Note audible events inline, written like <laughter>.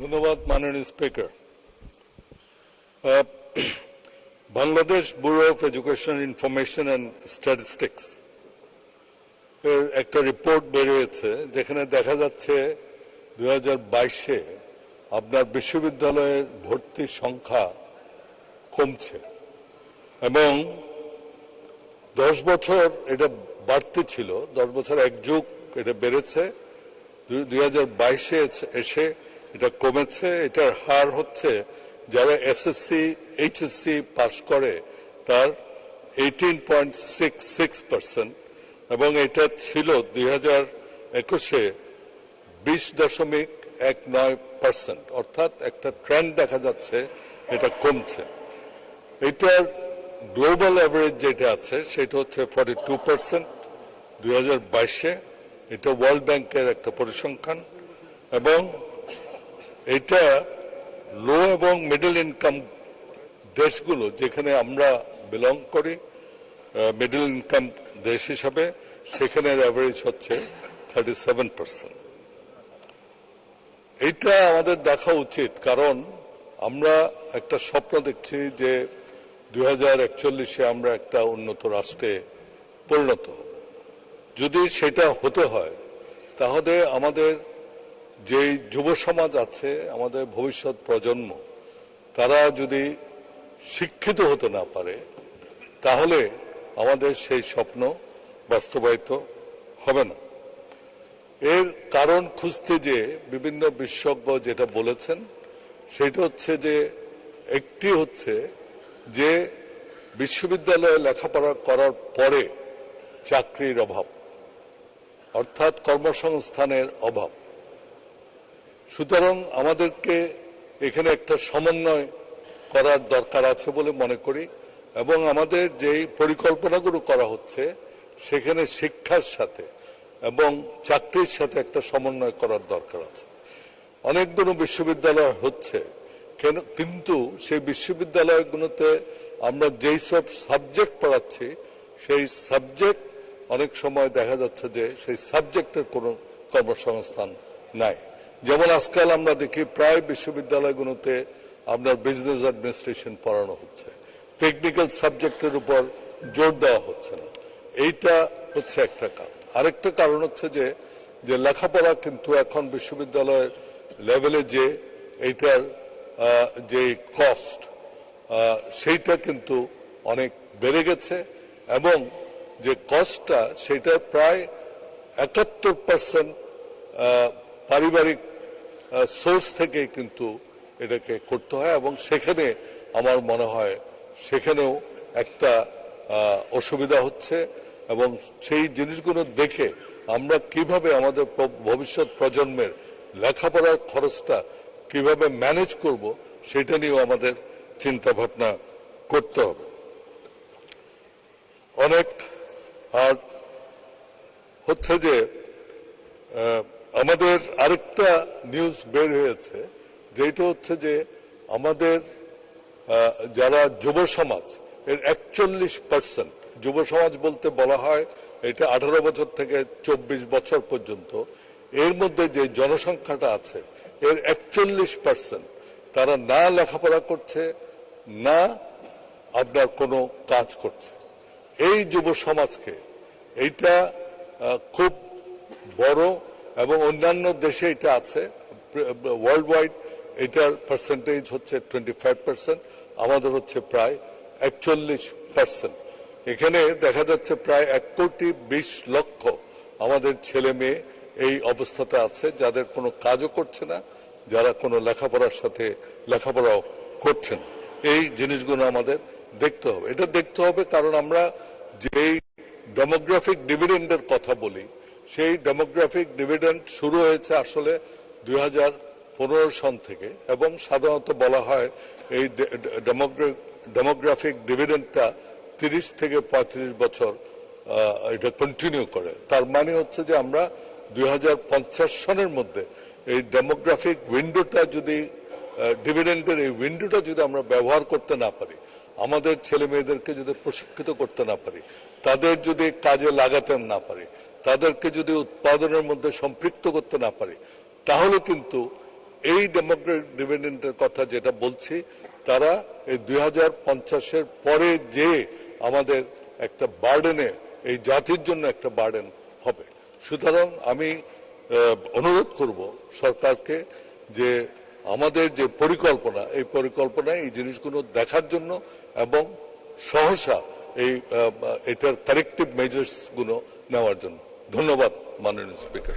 ধন্যবাদ, মাননীয় speaker. <clears throat> Bangladesh bureau of education information and statistics এর একটা রিপোর্ট বেরিয়েছে, যেখানে দেখা যাচ্ছে দুই হাজার বাইশে আপনার বিশ্ববিদ্যালয়ের ভর্তির সংখ্যা কমছে এবং দশ বছর এটা বাড়তে ছিল, দশ বছর এক যুগ এটা বেড়েছে। দুই হাজার বাইশে এসে এটা কমেছে, এটার হার হচ্ছে যারা এসএসসি এইচএসসি পাস করে, তার eighteen point six six percent এবং এটা ছিল দুই হাজার একুশে বিশ দশমিক এক নয় পার্সেন্ট অর্থাৎ একটা ট্রেন্ড দেখা যাচ্ছে, এটা কমছে। এটার গ্লোবাল অ্যাভারেজ যেটা আছে, সেটা হচ্ছে ফর্টি টু পার্সেন্ট দুই হাজার বাইশে। এটা ওয়ার্ল্ড ব্যাংকের একটা পরিসংখ্যান। এবং এটা লো এবং মিডল ইনকাম দেশগুলো যেখানে আমরা বিলং করি মিডল ইনকাম দেশ হিসাবে, সেখানের অ্যাভারেজ হচ্ছে থার্টি সেভেন পার্সেন্ট এইটা আমাদের দেখা উচিত, কারণ আমরা একটা স্বপ্ন দেখছি যে দুই আমরা একটা উন্নত রাষ্ট্রে পরিণত যদি সেটা হতে হয়, তাহলে আমাদের যে যুব সমাজ আছে, আমাদের ভবিষ্যৎ প্রজন্ম, তারা যদি শিক্ষিত হতে না পারে, তাহলে আমাদের সেই স্বপ্ন বাস্তবায়িত হবে না। এর কারণ খুঁজতে যে বিভিন্ন বিশেষজ্ঞ যেটা বলেছেন, সেটা হচ্ছে যে, একটি হচ্ছে যে বিশ্ববিদ্যালয়ে লেখাপড়া করার পরে চাকরির অভাব, অর্থাৎ কর্মসংস্থানের অভাব। সুতরাং আমাদেরকে এখানে একটা সমন্বয় করার দরকার আছে বলে মনে করি, এবং আমাদের যেই পরিকল্পনাগুলো করা হচ্ছে, সেখানে শিক্ষার সাথে এবং চাকরির সাথে একটা সমন্বয় করার দরকার আছে। অনেকগুলো বিশ্ববিদ্যালয় হচ্ছে, কেন, কিন্তু সেই বিশ্ববিদ্যালয়গুলোতে আমরা যেই সব সাবজেক্ট পড়াচ্ছি, সেই সাবজেক্ট অনেক সময় দেখা যাচ্ছে যে সেই সাবজেক্টের কোনো কর্মসংস্থান নাই। যেমন আজকাল আমরা দেখি প্রায় বিশ্ববিদ্যালয়গুলোতে আপনার বিজনেস অ্যাডমিনিস্ট্রেশন পড়ানো হচ্ছে। টেকনিক্যাল সাবজেক্টের উপর জোর দেওয়া হচ্ছে না। এইটা হচ্ছে একটা কারণ। আরেকটা কারণ হচ্ছে যে যে লেখাপড়া কিন্তু এখন বিশ্ববিদ্যালয়ের লেভেলে যে এইটার যে কস্ট সেইটা কিন্তু অনেক বেড়ে গেছে এবং যে কস্টটা সেটা প্রায় একাত্তর পার্সেন্ট পারিবারিক সোর্স থেকে কিন্তু এটাকে করতে হয় এবং সেখানে আমার মনে হয় সেখানেও একটা অসুবিধা হচ্ছে এবং সেই জিনিসগুলো দেখে আমরা কীভাবে আমাদের ভবিষ্যৎ প্রজন্মের লেখাপড়ার খরচটা কীভাবে ম্যানেজ করব সেটা নিয়েও আমাদের চিন্তা ভাবনা করতে হবে। অনেক আর হচ্ছে যে আমাদের আরেকটা নিউজ বের হয়েছে, যেটা হচ্ছে যে আমাদের যারা যুব সমাজ, এর একচল্লিশ পার্সেন্ট যুব সমাজ বলতে বলা হয় এটা আঠারো বছর থেকে চব্বিশ বছর পর্যন্ত, এর মধ্যে যে জনসংখ্যাটা আছে, এর একচল্লিশ পার্সেন্ট তারা না লেখাপড়া করছে, না আপনার কোনো কাজ করছে। এই যুব সমাজকে, এইটা খুব বড় এবং অন্যান্য দেশে এটা আছে। ওয়ার্ল্ড ওয়াইড এটার পার্সেন্টেজ হচ্ছে টোয়েন্টি ফাইভ পার্সেন্ট আমাদের হচ্ছে প্রায় একচল্লিশ পার্সেন্ট এখানে দেখা যাচ্ছে প্রায় এক কোটি বিশ লক্ষ আমাদের ছেলে মেয়ে এই অবস্থাতে আছে, যাদের কোনো কাজও করছে না, যারা কোনো লেখাপড়ার সাথে লেখাপড়াও করছে না। এই জিনিসগুলো আমাদের দেখতে হবে। এটা দেখতে হবে কারণ আমরা যেই ডেমোগ্রাফিক ডিভিডেন্ডের কথা বলি সেই ডেমোগ্রাফিক ডিভিডেন্ড শুরু হয়েছে আসলে দুই হাজার পনেরো সন থেকে, এবং সাধারণত বলা হয় এই ডেমোগ্রাফিক ডিভিডেন্ডটা তিরিশ থেকে পঁয়ত্রিশ বছর এটা কন্টিনিউ করে। তার মানে হচ্ছে যে আমরা দুই হাজার পঞ্চাশ সনের মধ্যে এই ডেমোগ্রাফিক উইন্ডোটা যদি ডিভিডেন্ডের এই উইন্ডোটা যদি আমরা ব্যবহার করতে না পারি, আমাদের ছেলে মেয়েদেরকে যদি প্রশিক্ষিত করতে না পারি, তাদের যদি কাজে লাগাতে না পারি তাদেরকে যদি উৎপাদনের মধ্যে সম্পৃক্ত করতে না পারে, তাহলে কিন্তু এই ডেমোক্রেটিক ডিভিডেন্ডের কথা যেটা বলছি, তারা এই দুই হাজার পঞ্চাশের পরে যে আমাদের একটা বার্ডেনে, এই জাতির জন্য একটা বার্ডেন হবে। সুতরাং আমি অনুরোধ করব সরকারকে যে আমাদের যে পরিকল্পনা, এই পরিকল্পনায় এই জিনিসগুলো দেখার জন্য এবং সহসা এই এটার কারেক্টিভ মেজার্সগুলো নেওয়ার জন্য। ধন্যবাদ মাননীয় স্পিকার।